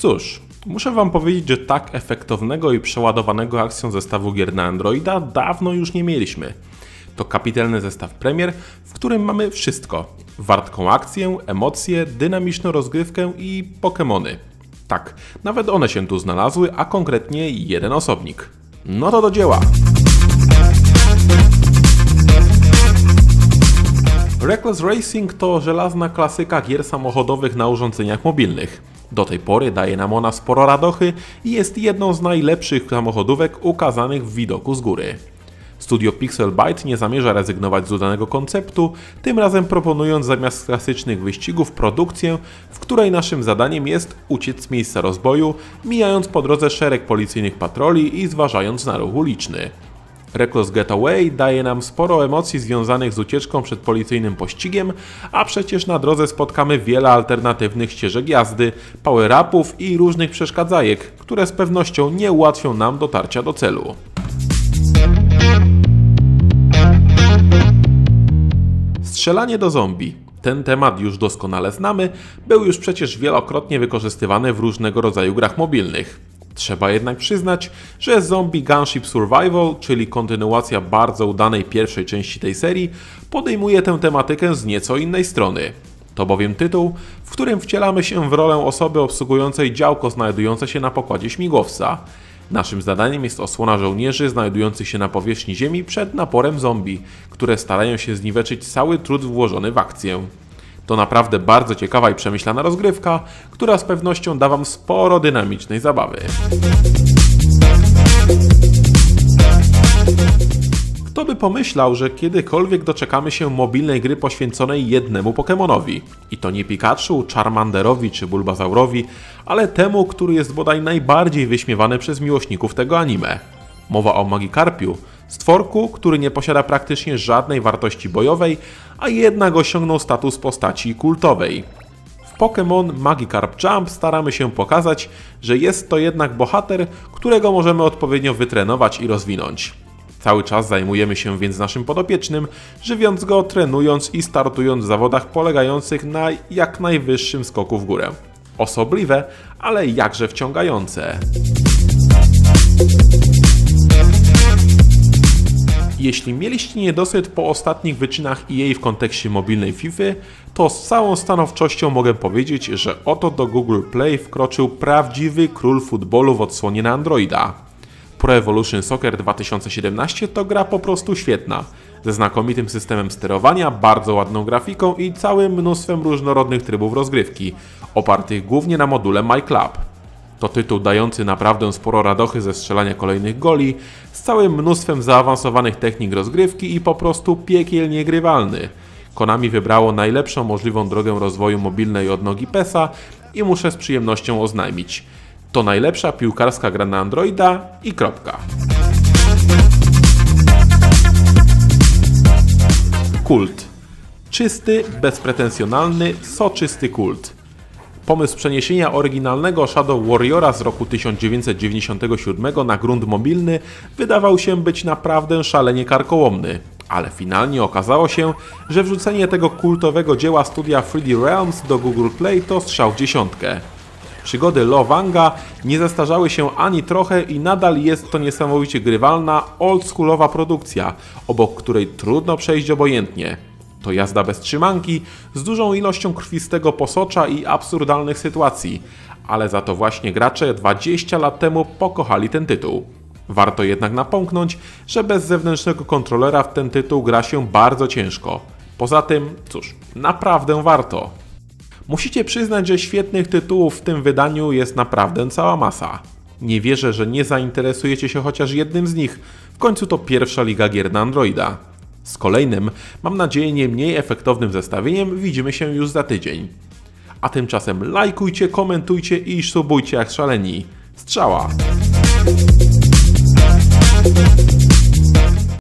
Cóż, muszę Wam powiedzieć, że tak efektownego i przeładowanego akcją zestawu gier na Androida dawno już nie mieliśmy. To kapitalny zestaw premier, w którym mamy wszystko. Wartką akcję, emocje, dynamiczną rozgrywkę i Pokémony. Tak, nawet one się tu znalazły, a konkretnie jeden osobnik. No to do dzieła! Reckless Racing to żelazna klasyka gier samochodowych na urządzeniach mobilnych. Do tej pory daje nam ona sporo radochy i jest jedną z najlepszych samochodówek ukazanych w widoku z góry. Studio Pixel Byte nie zamierza rezygnować z udanego konceptu, tym razem proponując zamiast klasycznych wyścigów produkcję, w której naszym zadaniem jest uciec z miejsca rozboju, mijając po drodze szereg policyjnych patroli i zważając na ruch uliczny. Reckless Getaway daje nam sporo emocji związanych z ucieczką przed policyjnym pościgiem, a przecież na drodze spotkamy wiele alternatywnych ścieżek jazdy, power-upów i różnych przeszkadzajek, które z pewnością nie ułatwią nam dotarcia do celu. Strzelanie do zombie. Ten temat już doskonale znamy, był już przecież wielokrotnie wykorzystywany w różnego rodzaju grach mobilnych. Trzeba jednak przyznać, że Zombie Gunship Survival, czyli kontynuacja bardzo udanej pierwszej części tej serii, podejmuje tę tematykę z nieco innej strony. To bowiem tytuł, w którym wcielamy się w rolę osoby obsługującej działko znajdujące się na pokładzie śmigłowca. Naszym zadaniem jest osłona żołnierzy znajdujących się na powierzchni Ziemi przed naporem zombie, które starają się zniweczyć cały trud włożony w akcję. To naprawdę bardzo ciekawa i przemyślana rozgrywka, która z pewnością da Wam sporo dynamicznej zabawy. Kto by pomyślał, że kiedykolwiek doczekamy się mobilnej gry poświęconej jednemu Pokémonowi? I to nie Pikachu, Charmanderowi czy Bulbazaurowi, ale temu, który jest bodaj najbardziej wyśmiewany przez miłośników tego anime. Mowa o Magikarpiu, stworku, który nie posiada praktycznie żadnej wartości bojowej, a jednak osiągnął status postaci kultowej. W Pokémon Magikarp Jump staramy się pokazać, że jest to jednak bohater, którego możemy odpowiednio wytrenować i rozwinąć. Cały czas zajmujemy się więc naszym podopiecznym, żywiąc go, trenując i startując w zawodach polegających na jak najwyższym skoku w górę. Osobliwe, ale jakże wciągające. Jeśli mieliście niedosyt po ostatnich wyczynach EA w kontekście mobilnej FIFA, to z całą stanowczością mogę powiedzieć, że oto do Google Play wkroczył prawdziwy król futbolu w odsłonie na Androida. Pro Evolution Soccer 2017 to gra po prostu świetna, ze znakomitym systemem sterowania, bardzo ładną grafiką i całym mnóstwem różnorodnych trybów rozgrywki, opartych głównie na module MyClub. To tytuł dający naprawdę sporo radochy ze strzelania kolejnych goli, z całym mnóstwem zaawansowanych technik rozgrywki i po prostu piekielnie grywalny. Konami wybrało najlepszą możliwą drogę rozwoju mobilnej odnogi PESA i muszę z przyjemnością oznajmić. To najlepsza piłkarska gra na Androida i kropka. Kult. Czysty, bezpretensjonalny, soczysty kult. Pomysł przeniesienia oryginalnego Shadow Warriora z roku 1997 na grunt mobilny wydawał się być naprawdę szalenie karkołomny, ale finalnie okazało się, że wrzucenie tego kultowego dzieła studia 3D Realms do Google Play to strzał w dziesiątkę. Przygody Lo Wanga nie zestarzały się ani trochę i nadal jest to niesamowicie grywalna, oldschoolowa produkcja, obok której trudno przejść obojętnie. To jazda bez trzymanki, z dużą ilością krwistego posocza i absurdalnych sytuacji, ale za to właśnie gracze 20 lat temu pokochali ten tytuł. Warto jednak napomknąć, że bez zewnętrznego kontrolera w ten tytuł gra się bardzo ciężko. Poza tym, cóż, naprawdę warto. Musicie przyznać, że świetnych tytułów w tym wydaniu jest naprawdę cała masa. Nie wierzę, że nie zainteresujecie się chociaż jednym z nich. W końcu to pierwsza liga gier na Androida. Z kolejnym, mam nadzieję nie mniej efektownym zestawieniem widzimy się już za tydzień. A tymczasem lajkujcie, komentujcie i subujcie jak szaleni. Strzała!